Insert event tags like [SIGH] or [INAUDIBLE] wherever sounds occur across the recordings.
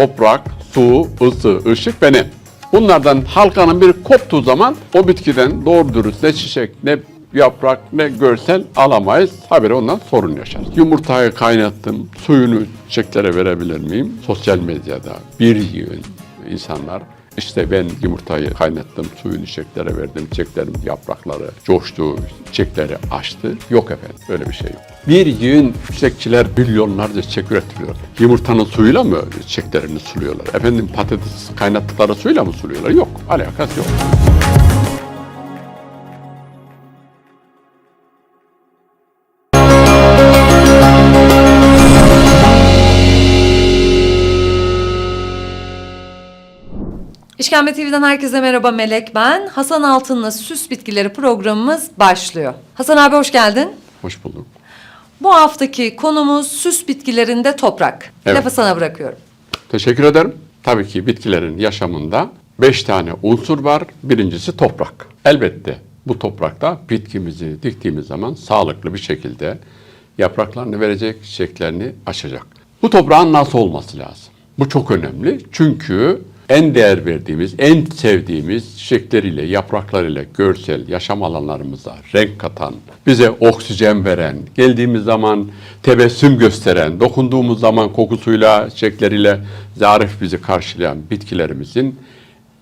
toprak, su, ısı, ışık ve nem. Bunlardan halkanın bir koptuğu zaman o bitkiden doğru dürüst ne çiçek, ne yaprak, ne görsel alamayız. Haberi ondan sorun yaşarız. Yumurtayı kaynattım, suyunu çiçeklere verebilir miyim? Sosyal medyada bir yığın insanlar işte ben yumurtayı kaynattım, suyunu çiçeklere verdim, çiçeklerim yaprakları coştu, çiçekleri açtı. Yok efendim, öyle bir şey yok. Bir yığın çiçekçiler milyonlarca çiçek üretiliyor. Yumurtanın suyuyla mı çiçeklerini suluyorlar? Efendim patates kaynattıkları suyla mı suluyorlar? Yok, alakası yok. İşkembe TV'den herkese merhaba Melek ben. Hasan Altın'la Süs Bitkileri programımız başlıyor. Hasan abi hoş geldin. Hoş bulduk. Bu haftaki konumuz süs bitkilerinde toprak. Evet. Lafı sana bırakıyorum. Teşekkür ederim. Tabii ki bitkilerin yaşamında beş tane unsur var. Birincisi toprak. Elbette bu toprakta bitkimizi diktiğimiz zaman sağlıklı bir şekilde yapraklarını verecek, çiçeklerini açacak. Bu toprağın nasıl olması lazım? Bu çok önemli. Çünkü en değer verdiğimiz, en sevdiğimiz çiçekleriyle, yapraklarıyla görsel yaşam alanlarımıza renk katan, bize oksijen veren, geldiğimiz zaman tebessüm gösteren, dokunduğumuz zaman kokusuyla, çiçekleriyle zarif bizi karşılayan bitkilerimizin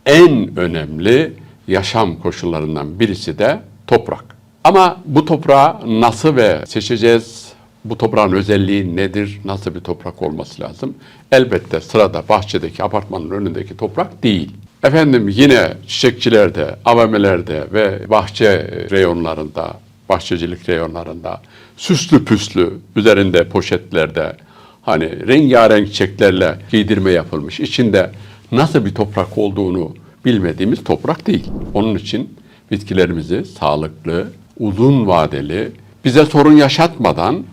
en önemli yaşam koşullarından birisi de toprak. Ama bu toprağı nasıl ve seçeceğiz? Bu toprağın özelliği nedir? Nasıl bir toprak olması lazım? Elbette sırada bahçedeki, apartmanın önündeki toprak değil. Efendim yine çiçekçilerde, avamelerde ve bahçe reyonlarında, bahçecilik reyonlarında süslü püslü üzerinde poşetlerde hani rengarenk çiçeklerle giydirme yapılmış. İçinde nasıl bir toprak olduğunu bilmediğimiz toprak değil. Onun için bitkilerimizi sağlıklı, uzun vadeli, bize sorun yaşatmadan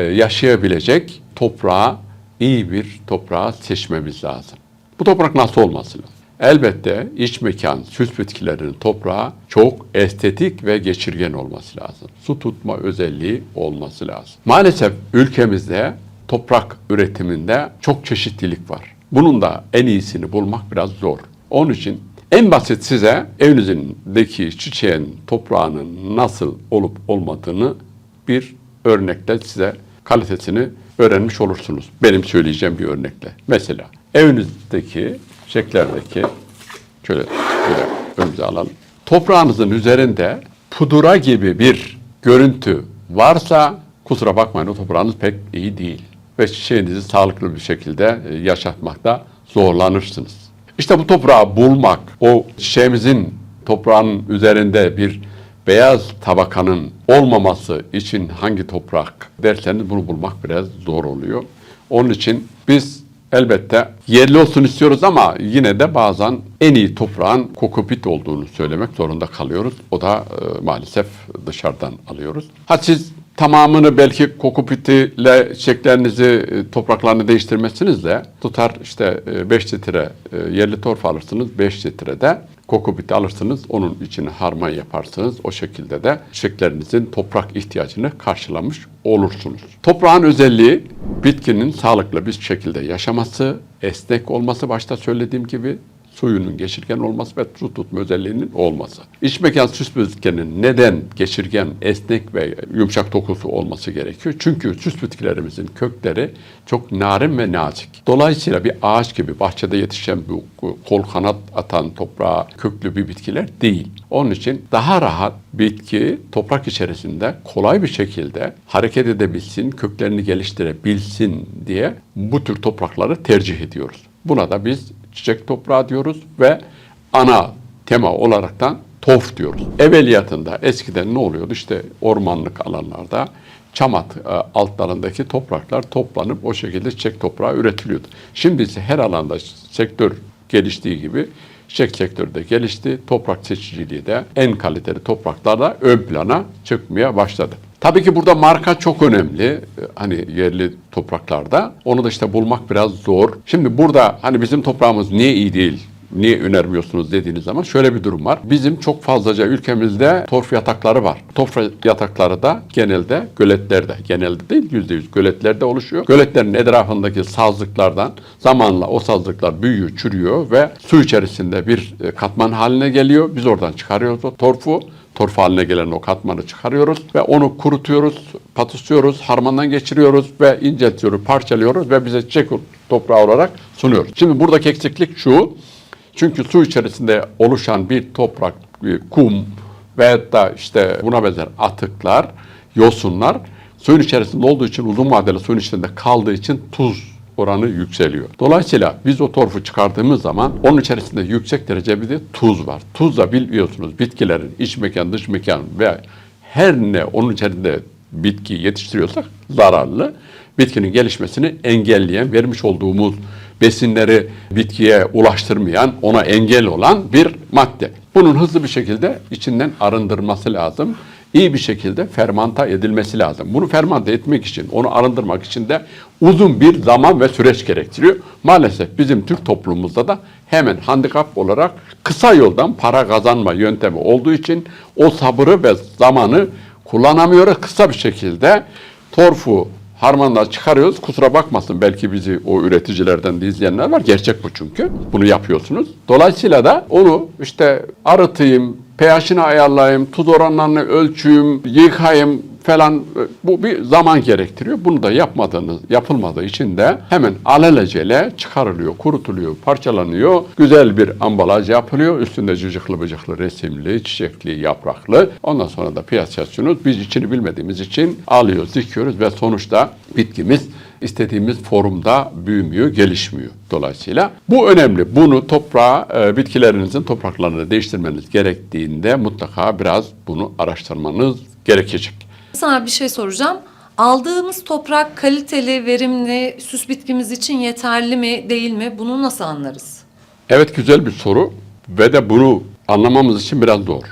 yaşayabilecek toprağa, iyi bir toprağı seçmemiz lazım. Bu toprak nasıl olması lazım? Elbette iç mekan, süs bitkilerinin toprağı çok estetik ve geçirgen olması lazım. Su tutma özelliği olması lazım. Maalesef ülkemizde toprak üretiminde çok çeşitlilik var. Bunun da en iyisini bulmak biraz zor. Onun için en basit size evinizdeki çiçeğin toprağının nasıl olup olmadığını bir örnekle size kalitesini öğrenmiş olursunuz. Benim söyleyeceğim bir örnekle. Mesela evinizdeki çiçeklerdeki şöyle, şöyle önümüze alalım. Toprağınızın üzerinde pudra gibi bir görüntü varsa kusura bakmayın o toprağınız pek iyi değil. Ve çiçeğinizi sağlıklı bir şekilde e, yaşatmakta zorlanırsınız. İşte bu toprağı bulmak, o çiçeğimizin toprağın üzerinde bir beyaz tabakanın olmaması için hangi toprak derseniz bunu bulmak biraz zor oluyor. Onun için biz elbette yerli olsun istiyoruz ama yine de bazen en iyi toprağın kokopit olduğunu söylemek zorunda kalıyoruz. O da e, maalesef dışarıdan alıyoruz. Ha siz tamamını belki kokopitiyle çiçeklerinizi, e, topraklarını değiştirmezsiniz de tutar işte 5 litre e, yerli torf alırsınız, 5 litre de kokopiti alırsınız, onun içine harman yaparsınız. O şekilde de çiçeklerinizin toprak ihtiyacını karşılamış olursunuz. Toprağın özelliği bitkinin sağlıklı bir şekilde yaşaması, esnek olması başta söylediğim gibi suyunun geçirgen olması ve su tutma özelliğinin olması. İç mekan süs bitkinin neden geçirgen, esnek ve yumuşak dokusu olması gerekiyor? Çünkü süs bitkilerimizin kökleri çok narin ve nazik. Dolayısıyla bir ağaç gibi bahçede yetişen bu kol kanat atan toprağa köklü bir bitkiler değil. Onun için daha rahat bitki toprak içerisinde kolay bir şekilde hareket edebilsin, köklerini geliştirebilsin diye bu tür toprakları tercih ediyoruz. Buna da biz çiçek toprağı diyoruz ve ana tema olaraktan torf diyoruz. Evveliyatında eskiden ne oluyordu? İşte ormanlık alanlarda çamat e, altlarındaki topraklar toplanıp o şekilde çiçek toprağı üretiliyordu. Şimdi ise her alanda sektör geliştiği gibi çiçek sektörü de gelişti. Toprak seçiciliği de en kaliteli topraklarla ön plana çıkmaya başladı. Tabii ki burada marka çok önemli. Hani yerli topraklarda. Onu da işte bulmak biraz zor. Şimdi burada hani bizim toprağımız niye iyi değil niye önermiyorsunuz dediğiniz zaman şöyle bir durum var. Bizim çok fazlaca ülkemizde torf yatakları var. Torf yatakları da genelde göletlerde, genelde değil yüzde yüz göletlerde oluşuyor. Göletlerin etrafındaki sazlıklardan zamanla o sazlıklar büyüyor, çürüyor ve su içerisinde bir e, katman haline geliyor. Biz oradan çıkarıyoruz o torfu torf haline gelen o katmanı çıkarıyoruz ve onu kurutuyoruz, patusluyoruz, harmandan geçiriyoruz ve inceltiyoruz, parçalıyoruz ve bize çiçek toprağı olarak sunuyoruz. Şimdi buradaki eksiklik şu, çünkü su içerisinde oluşan bir toprak, bir kum veyahut da işte buna benzer atıklar, yosunlar suyun içerisinde olduğu için uzun vadeli suyun içinde kaldığı için tuz oranı yükseliyor. Dolayısıyla biz o torfu çıkardığımız zaman onun içerisinde yüksek derece bir de tuz var. Tuz da biliyorsunuz bitkilerin iç mekan, dış mekan ve her ne onun içerisinde bitki yetiştiriyorsak zararlı. Bitkinin gelişmesini engelleyen, vermiş olduğumuz besinleri bitkiye ulaştırmayan, ona engel olan bir madde. Bunun hızlı bir şekilde içinden arındırması lazım. İyi bir şekilde fermanta edilmesi lazım. Bunu fermante etmek için, onu arındırmak için de uzun bir zaman ve süreç gerektiriyor. Maalesef bizim Türk toplumumuzda da hemen handikap olarak kısa yoldan para kazanma yöntemi olduğu için o sabırı ve zamanı kullanamıyoruz. Kısa bir şekilde torfu harmanla çıkarıyoruz. Kusura bakmasın belki bizi o üreticilerden de izleyenler var. Gerçek bu çünkü. Bunu yapıyorsunuz. Dolayısıyla da onu işte arıtayım, pH'ini ayarlayayım, tuz oranlarını ölçeyim, yıkayayım falan bu bir zaman gerektiriyor. Bunu da yapmadığınız, yapılmadığı için de hemen alelacele çıkarılıyor, kurutuluyor, parçalanıyor. Güzel bir ambalaj yapılıyor. Üstünde cıcıklı bıcıklı resimli, çiçekli, yapraklı. Ondan sonra da piyasasını biz içini bilmediğimiz için alıyoruz, dikiyoruz ve sonuçta bitkimiz istediğimiz formda büyümüyor, gelişmiyor dolayısıyla. Bu önemli. Bunu toprağa, e, bitkilerinizin topraklarını değiştirmeniz gerektiğinde mutlaka biraz bunu araştırmanız gerekecek. Sana bir şey soracağım. Aldığımız toprak kaliteli, verimli, süs bitkimiz için yeterli mi, değil mi? Bunu nasıl anlarız? Evet güzel bir soru ve de bunu anlamamız için biraz zor.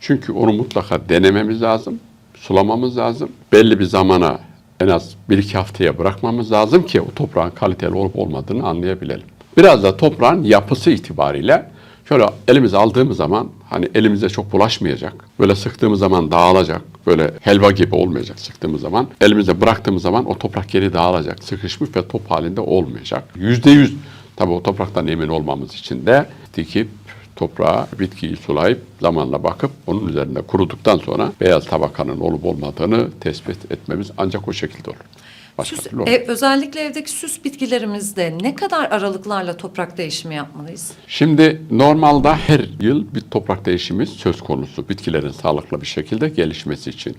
Çünkü onu mutlaka denememiz lazım, sulamamız lazım. Belli bir zamana en az bir iki haftaya bırakmamız lazım ki o toprağın kaliteli olup olmadığını anlayabilelim. Biraz da toprağın yapısı itibariyle şöyle elimize aldığımız zaman hani elimize çok bulaşmayacak. Böyle sıktığımız zaman dağılacak. Böyle helva gibi olmayacak sıktığımız zaman. Elimize bıraktığımız zaman o toprak geri dağılacak. Sıkışmış ve top halinde olmayacak. Yüzde yüz tabii o topraktan emin olmamız için de dikip toprağa bitkiyi sulayıp zamanla bakıp onun üzerinde kuruduktan sonra beyaz tabakanın olup olmadığını tespit etmemiz ancak o şekilde olur. Başka Süs, türlü olmaz. e, özellikle evdeki süs bitkilerimizde ne kadar aralıklarla toprak değişimi yapmalıyız? Şimdi normalde her yıl bir toprak değişimi söz konusu bitkilerin sağlıklı bir şekilde gelişmesi için.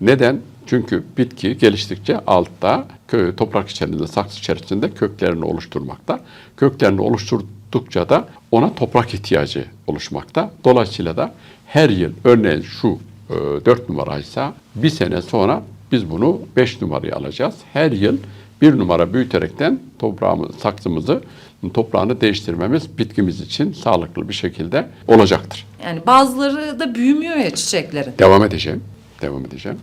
Neden? Çünkü bitki geliştikçe altta kö, toprak içerisinde, saksı içerisinde köklerini oluşturmakta. Köklerini oluşturdukça da ona toprak ihtiyacı oluşmakta. Dolayısıyla da her yıl örneğin şu e, 4 numaraysa bir sene sonra biz bunu 5 numaraya alacağız. Her yıl bir numara büyüterekten toprağımız, saksımızı, toprağını değiştirmemiz bitkimiz için sağlıklı bir şekilde olacaktır. Yani bazıları da büyümüyor ya çiçeklerin. Devam edeceğim. Devam edeceğim.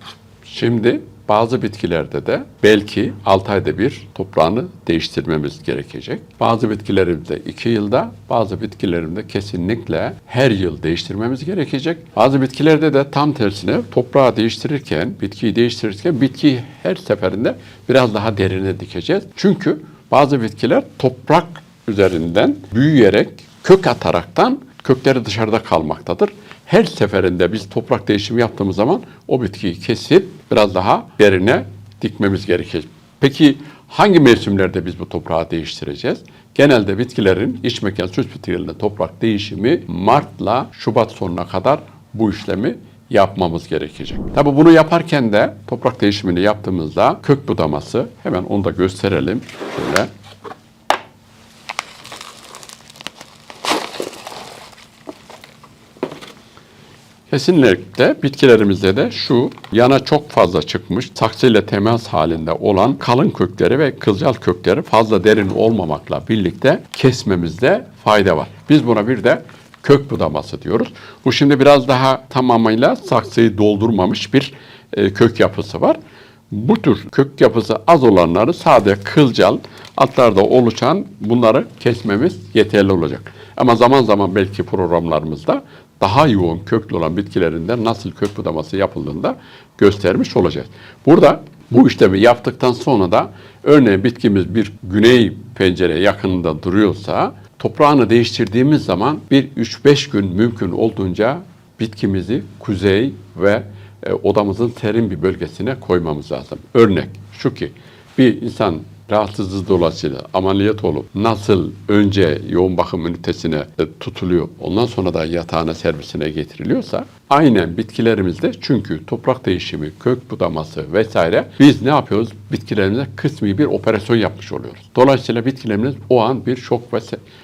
Şimdi bazı bitkilerde de belki 6 ayda bir toprağını değiştirmemiz gerekecek. Bazı bitkilerimizde 2 yılda, bazı bitkilerimde kesinlikle her yıl değiştirmemiz gerekecek. Bazı bitkilerde de tam tersine toprağı değiştirirken, bitkiyi değiştirirken bitkiyi her seferinde biraz daha derine dikeceğiz. Çünkü bazı bitkiler toprak üzerinden büyüyerek, kök ataraktan kökleri dışarıda kalmaktadır. Her seferinde biz toprak değişimi yaptığımız zaman o bitkiyi kesip biraz daha derine dikmemiz gerekir. Peki hangi mevsimlerde biz bu toprağı değiştireceğiz? Genelde bitkilerin iç mekan süs bitkilerinde toprak değişimi Mart'la Şubat sonuna kadar bu işlemi yapmamız gerekecek. Tabi bunu yaparken de toprak değişimini yaptığımızda kök budaması hemen onu da gösterelim. Şöyle Kesinlikle bitkilerimizde de şu yana çok fazla çıkmış saksıyla temas halinde olan kalın kökleri ve kılcal kökleri fazla derin olmamakla birlikte kesmemizde fayda var. Biz buna bir de kök budaması diyoruz. Bu şimdi biraz daha tamamıyla saksıyı doldurmamış bir e, kök yapısı var. Bu tür kök yapısı az olanları sade kılcal altlarda oluşan bunları kesmemiz yeterli olacak. Ama zaman zaman belki programlarımızda daha yoğun köklü olan bitkilerinde nasıl kök budaması yapıldığında göstermiş olacağız. Burada bu işlemi yaptıktan sonra da örneğin bitkimiz bir güney pencere yakınında duruyorsa toprağını değiştirdiğimiz zaman bir 3-5 gün mümkün olduğunca bitkimizi kuzey ve e, odamızın serin bir bölgesine koymamız lazım. Örnek şu ki bir insan rahatsızlığı dolayısıyla ameliyat olup nasıl önce yoğun bakım ünitesine e, tutuluyor ondan sonra da yatağına servisine getiriliyorsa aynen bitkilerimizde çünkü toprak değişimi, kök budaması vesaire biz ne yapıyoruz? Bitkilerimize kısmi bir operasyon yapmış oluyoruz. Dolayısıyla bitkilerimiz o an bir şok ve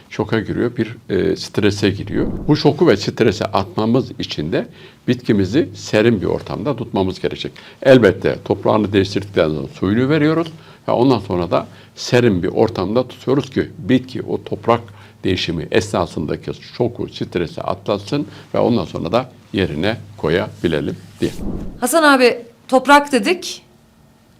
şoka giriyor, bir e, strese giriyor. Bu şoku ve strese atmamız için de bitkimizi serin bir ortamda tutmamız gerekecek. Elbette toprağını değiştirdikten sonra suyunu veriyoruz ve ondan sonra da serin bir ortamda tutuyoruz ki bitki o toprak değişimi esnasındaki şoku, stresi atlatsın ve ondan sonra da yerine koyabilelim diye. Hasan abi toprak dedik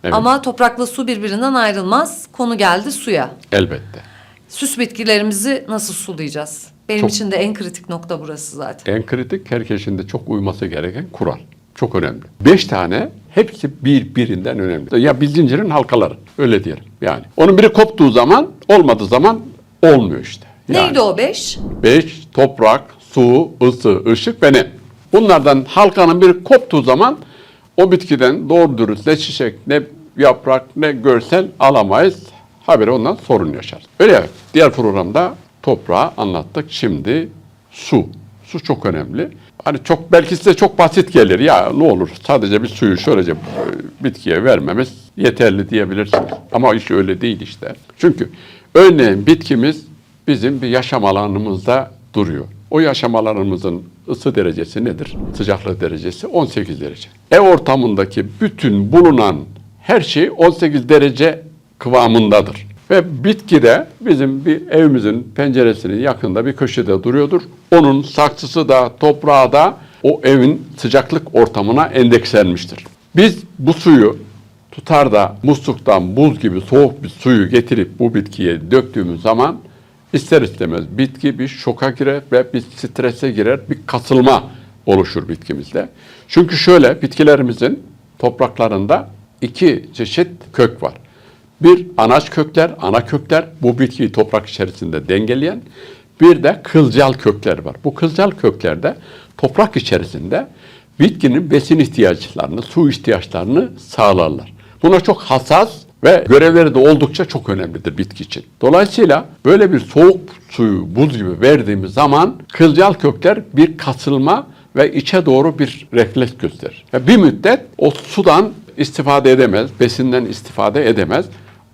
Evet, ama toprakla su birbirinden ayrılmaz. Konu geldi suya. elbette. Süs bitkilerimizi nasıl sulayacağız? Benim Çok- için de en kritik nokta burası zaten. En kritik herkesin de çok uyması gereken kural. Çok önemli. Beş tane hepsi birbirinden önemli. Ya bir zincirin halkaları öyle diyelim yani. Onun biri koptuğu zaman olmadığı zaman olmuyor işte. Yani Neydi o beş? Beş toprak, su, ısı, ışık ve nem. Bunlardan halkanın biri koptuğu zaman o bitkiden doğru dürüst ne çiçek, ne yaprak, ne görsel alamayız. Haberi ondan sorun yaşar. Öyle. Diğer programda toprağı anlattık. Şimdi su. Su çok önemli. Hani çok belki size çok basit gelir. Ya ne olur sadece bir suyu şöylece e, bitkiye vermemiz yeterli diyebilirsiniz. Ama iş öyle değil işte. Çünkü örneğin bitkimiz bizim bir yaşam alanımızda duruyor. O yaşam alanımızın ısı derecesi nedir? Sıcaklık derecesi 18 derece. Ev ortamındaki bütün bulunan her şey 18 derece kıvamındadır. Ve bitki de bizim bir evimizin penceresinin yakında bir köşede duruyordur. Onun saksısı da toprağı da o evin sıcaklık ortamına endekslenmiştir. Biz bu suyu tutar da musluktan buz gibi soğuk bir suyu getirip bu bitkiye döktüğümüz zaman ister istemez bitki bir şoka girer ve bir strese girer, bir kasılma oluşur bitkimizde. Çünkü şöyle bitkilerimizin topraklarında iki çeşit kök var. Bir anaç kökler, ana kökler bu bitkiyi toprak içerisinde dengeleyen, bir de kılcal kökler var. Bu kılcal köklerde toprak içerisinde bitkinin besin ihtiyaçlarını, su ihtiyaçlarını sağlarlar. Buna çok hassas ve görevleri de oldukça çok önemlidir bitki için. Dolayısıyla böyle bir soğuk suyu buz gibi verdiğimiz zaman kılcal kökler bir kasılma ve içe doğru bir refleks gösterir. Ve bir müddet o sudan istifade edemez, besinden istifade edemez.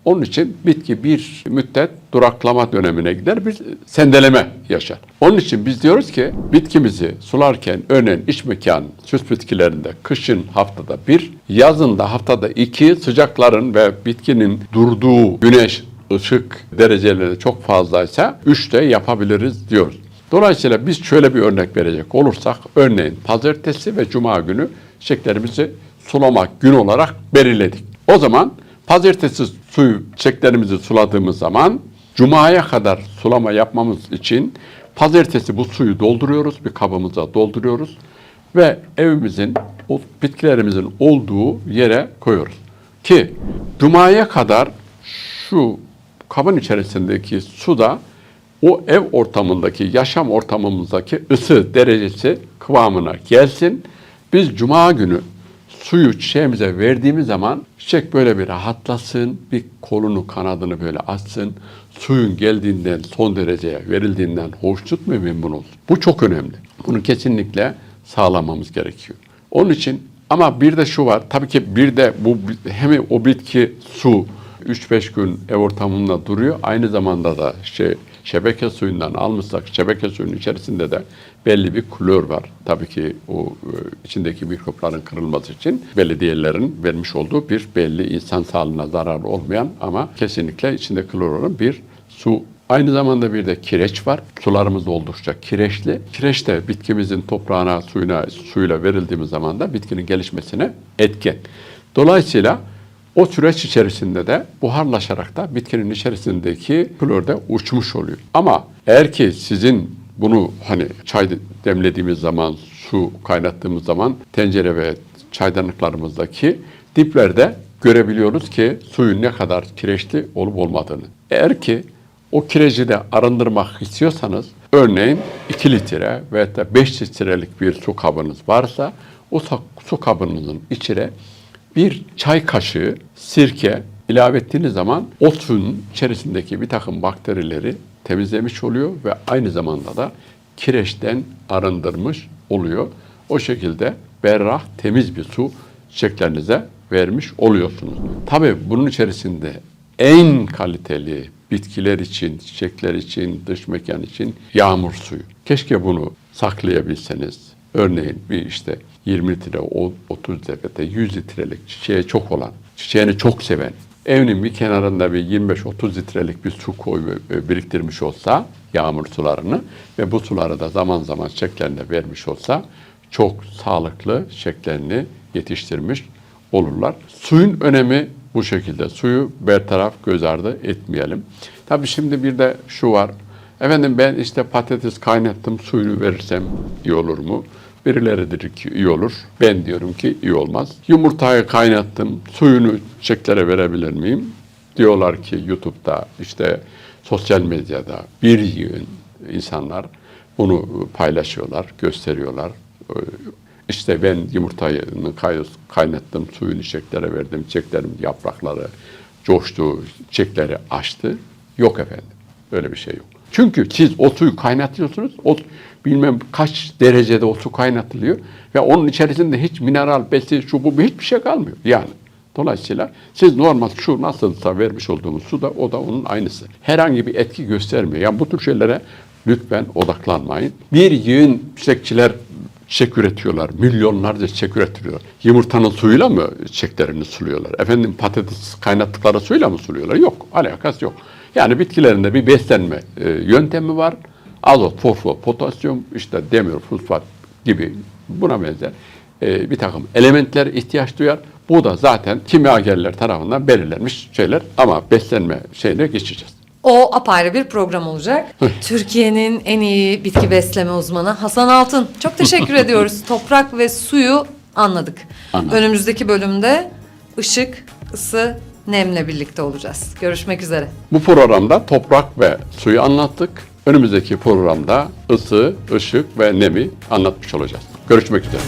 Onun için bitki bir müddet duraklama dönemine gider, bir sendeleme yaşar. Onun için biz diyoruz ki bitkimizi sularken örneğin iç mekan süs bitkilerinde kışın haftada bir, yazın da haftada iki sıcakların ve bitkinin durduğu güneş ışık dereceleri çok fazlaysa üçte yapabiliriz diyoruz. Dolayısıyla biz şöyle bir örnek verecek olursak örneğin pazartesi ve cuma günü çiçeklerimizi sulamak gün olarak belirledik. O zaman pazartesi suyu çiçeklerimizi suladığımız zaman cumaya kadar sulama yapmamız için pazartesi bu suyu dolduruyoruz, bir kabımıza dolduruyoruz ve evimizin o bitkilerimizin olduğu yere koyuyoruz. Ki cumaya kadar şu kabın içerisindeki suda o ev ortamındaki, yaşam ortamımızdaki ısı derecesi kıvamına gelsin. Biz cuma günü suyu çiçeğimize verdiğimiz zaman çiçek böyle bir rahatlasın, bir kolunu kanadını böyle açsın. Suyun geldiğinden son dereceye verildiğinden hoşnut ve memnun olsun. Bu çok önemli. Bunu kesinlikle sağlamamız gerekiyor. Onun için ama bir de şu var. Tabii ki bir de bu hem o bitki su 3-5 gün ev ortamında duruyor. Aynı zamanda da şey şebeke suyundan almışsak şebeke suyunun içerisinde de belli bir klor var. Tabii ki o e, içindeki mikropların kırılması için belediyelerin vermiş olduğu bir belli insan sağlığına zararlı olmayan ama kesinlikle içinde klor olan bir su Aynı zamanda bir de kireç var. Sularımız oldukça kireçli. Kireç de bitkimizin toprağına, suyuna, suyla verildiğimiz zaman da bitkinin gelişmesine etken. Dolayısıyla O süreç içerisinde de buharlaşarak da bitkinin içerisindeki klor da uçmuş oluyor. Ama eğer ki sizin bunu hani çay demlediğimiz zaman, su kaynattığımız zaman tencere ve çaydanlıklarımızdaki diplerde görebiliyoruz ki suyun ne kadar kireçli olup olmadığını. Eğer ki o kireci de arındırmak istiyorsanız örneğin 2 litre veya da 5 litrelik bir su kabınız varsa o su- kabınızın içine bir çay kaşığı sirke ilave ettiğiniz zaman o suyun içerisindeki bir takım bakterileri temizlemiş oluyor ve aynı zamanda da kireçten arındırmış oluyor. O şekilde berrah, temiz bir su çiçeklerinize vermiş oluyorsunuz. Tabii bunun içerisinde en kaliteli bitkiler için, çiçekler için, dış mekan için yağmur suyu. Keşke bunu saklayabilseniz. Örneğin bir işte 20 litre, o- 30 litre, 100 litrelik çiçeği çok olan, çiçeğini çok seven, evinin bir kenarında bir 25-30 litrelik bir su koy ve biriktirmiş olsa yağmur sularını ve bu suları da zaman zaman çiçeklerine vermiş olsa çok sağlıklı çiçeklerini yetiştirmiş olurlar. Suyun önemi bu şekilde. Suyu bertaraf göz ardı etmeyelim. Tabii şimdi bir de şu var. Efendim ben işte patates kaynattım suyunu verirsem iyi olur mu? Birileri dedi ki iyi olur. Ben diyorum ki iyi olmaz. Yumurtayı kaynattım suyunu çiçeklere verebilir miyim? Diyorlar ki YouTube'da işte sosyal medyada bir yığın insanlar bunu paylaşıyorlar, gösteriyorlar. İşte ben yumurtayı kay- kaynattım, suyunu çiçeklere verdim, çiçeklerim yaprakları coştu, çiçekleri açtı. Yok efendim, öyle bir şey yok. Çünkü siz o suyu kaynatıyorsunuz, o bilmem kaç derecede o su kaynatılıyor ve onun içerisinde hiç mineral, besi, şu bu hiçbir şey kalmıyor yani. Dolayısıyla siz normal şu nasılsa vermiş olduğumuz su da o da onun aynısı. Herhangi bir etki göstermiyor. Yani bu tür şeylere lütfen odaklanmayın. Bir yığın çiçekçiler çiçek üretiyorlar. Milyonlarca çiçek üretiyorlar. Yumurtanın suyuyla mı çiçeklerini suluyorlar? Efendim patates kaynattıkları suyla mı suluyorlar? Yok. Alakası yok. Yani bitkilerinde bir beslenme e, yöntemi var. Azot, fosfor, potasyum, işte demir, fosfat gibi buna benzer e, bir takım elementler ihtiyaç duyar. Bu da zaten kimyagerler tarafından belirlenmiş şeyler ama beslenme şeyine geçeceğiz. O apayrı bir program olacak. [LAUGHS] Türkiye'nin en iyi bitki besleme uzmanı Hasan Altın. Çok teşekkür [LAUGHS] ediyoruz. Toprak ve suyu anladık. Anladım. Önümüzdeki bölümde ışık, ısı, nemle birlikte olacağız. Görüşmek üzere. Bu programda toprak ve suyu anlattık. Önümüzdeki programda ısı, ışık ve nemi anlatmış olacağız. Görüşmek üzere.